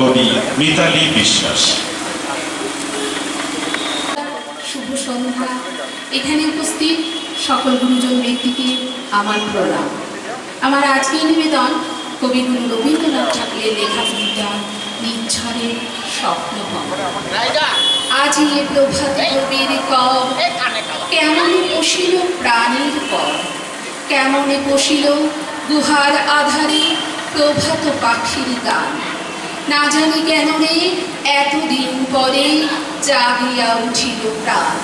কবি মিতালি বিশ্বাস। শুভ সন্ধ্যা। এখানে উপস্থিত সকল গুরুজন ব্যক্তিকে আমার প্রণাম। আমার আজকের নিবেদন কবিগুরু রবীন্দ্রনাথ ঠাকুরের লেখা কবিতা নিচ্ছরে স্বপ্ন আজ এ প্রভাত কবির কর। কেমন পশিল প্রাণীর পর কেমন পশিল গুহার আধারে প্রভাত পাখির গান? না জানি কেন রে এতদিন পরে জাগিয়া উঠিল প্রাণ।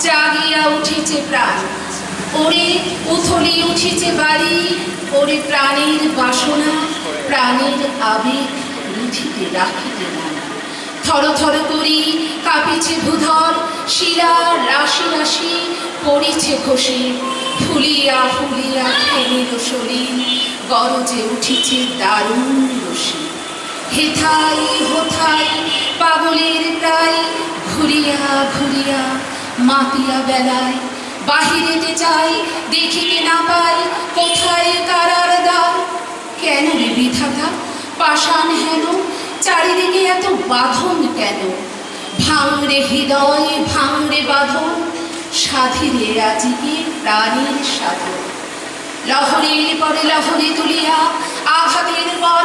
জাগিয়া উঠেছে প্রাণ। ওরে উথলি উঠেছে বাড়ি, ওরে প্রাণের বাসনা, প্রাণের আবেগ রুধিতে রাখিতে না থর থর করি কাঁপিছে ভূধর, শিরা রাশি রাশি পড়িছে খসে, ফুলিয়া ফুলিয়া ফেলিল শরীর, গরজে উঠিছে দারুণ রশি। হেথাই হোথাই পাগলের প্রায়। ঘুরিয়া ঘুরিয়া, মাতিয়া বেলায় বাহিরেতে চাই দেখিতে না পাই, কোথায় কারার দ্বার কেন রে বিধাতা, পাষাণ হেন? চারিদিকে এত বাঁধন কেন? ভাঙরে হৃদয়, ভাঙরে বাঁধন। সাধিরে আজিকে প্রাণীর সাধন? লহরীর পরে লহরী তুলিয়া, আঘাতের পর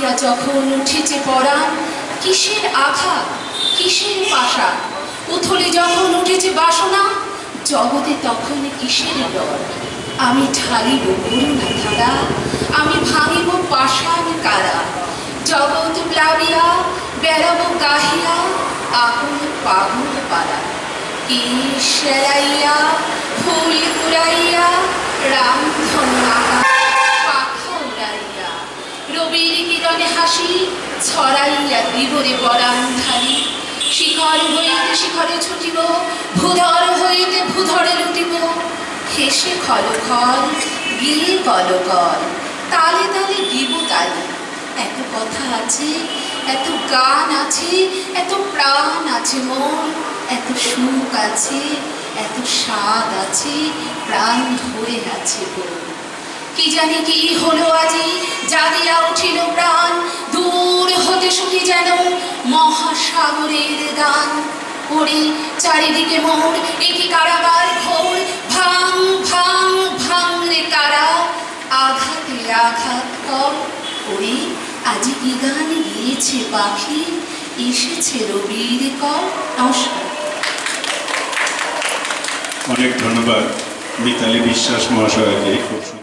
মাতিয়া যখন উঠেছে পরাণ কিসের আঘাত কিসের পাশা? উথলে যখন উঠেছে বাসনা, জগতে তখন কিসের ডর? আমি ঢালিব করুণা ধারা, আমি ভাঙিব পাষাণ কারা। জগৎ প্লাবিয়া, বেড়াবো গাহিয়া, আপন পাগল পাড়া। কি সেরাইয়া ফুল কুড়াইয়া রাম রবির হাসি ছড়াইয়া দিবরে পরাণ ধারি শিখর হইতে শিখরে ছুটিব, ভূধর হইতে ভূধরে লুটিব। হেসে খল খল গিয়ে কল তালে তালে দিব তালে। এত কথা আছে, এত গান আছে, এত প্রাণ আছে মন। এত সুখ আছে, এত স্বাদ আছে, প্রাণ ধরে আছে কি জানি কি হলো আজি, জাগিয়া উঠিল প্রাণ। শুনি যেন মহাসাগরের গান ওরে চারিদিকে মোর একি কারাগার, ঘোর ভাঙ ভাঙ ভাঙ রে কারা আঘাতে আঘাত কর ওরে আজি কি গান গিয়েছে পাখি? এসেছে রবির কর। নমস্কার। অনেক ধন্যবাদ মিতালি বিশ্বাস মহাশয়কে। খুব